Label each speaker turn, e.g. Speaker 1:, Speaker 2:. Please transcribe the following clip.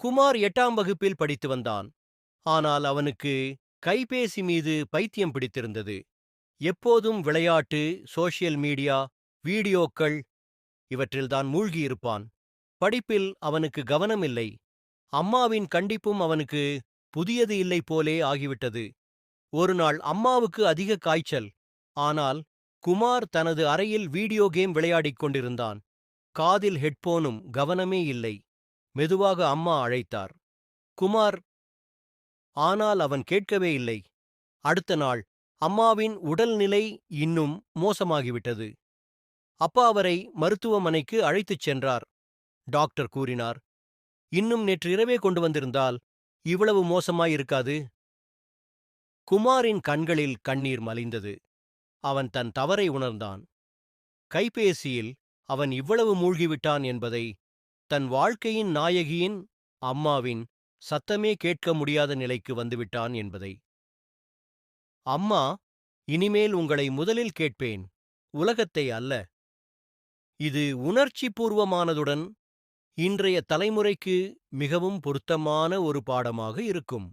Speaker 1: குமார் எட்டாம் வகுப்பில் படித்து வந்தான். ஆனால் அவனுக்கு கைபேசி மீது பைத்தியம் பிடித்திருந்தது. எப்போதும் விளையாட்டு சோஷியல் மீடியா வீடியோக்கள் இவற்றில்தான் மூழ்கியிருப்பான். படிப்பில் அவனுக்கு கவனமில்லை. அம்மாவின் கண்டிப்பும் அவனுக்கு புதியது இல்லை போலே ஆகிவிட்டது. ஒரு நாள் அம்மாவுக்கு அதிக காய்ச்சல். ஆனால் குமார் தனது அறையில் வீடியோ கேம் விளையாடிக் கொண்டிருந்தான். காதில் ஹெட்போனும் கவனமே இல்லை. மெதுவாக அம்மா அழைத்தார். குமார் ஆனால் அவன் கேட்கவே இல்லை. அடுத்த நாள் அம்மாவின் உடல்நிலை இன்னும் மோசமாகிவிட்டது. அப்பா அவரை மருத்துவமனைக்கு அழைத்துச் சென்றார். டாக்டர் கூறினார். இன்னும் நேற்று இரவே கொண்டு வந்திருந்தால் இவ்வளவு மோசமாயிருக்காது? குமாரின் கண்களில் கண்ணீர் மலிந்தது. அவன் தன் தவறை உணர்ந்தான். கைபேசியில் அவன் இவ்வளவு மூழ்கிவிட்டான் என்பதை தன் வாழ்க்கையின் நாயகியின் அம்மாவின் சத்தமே கேட்க முடியாத நிலைக்கு வந்துவிட்டான் என்பதை. அம்மா இனிமேல் உங்களை முதலில் கேட்பேன். உலகத்தை அல்ல. இது உணர்ச்சி பூர்வமானதுடன் இன்றைய தலைமுறைக்கு மிகவும் பொருத்தமான ஒரு பாடமாக இருக்கும்.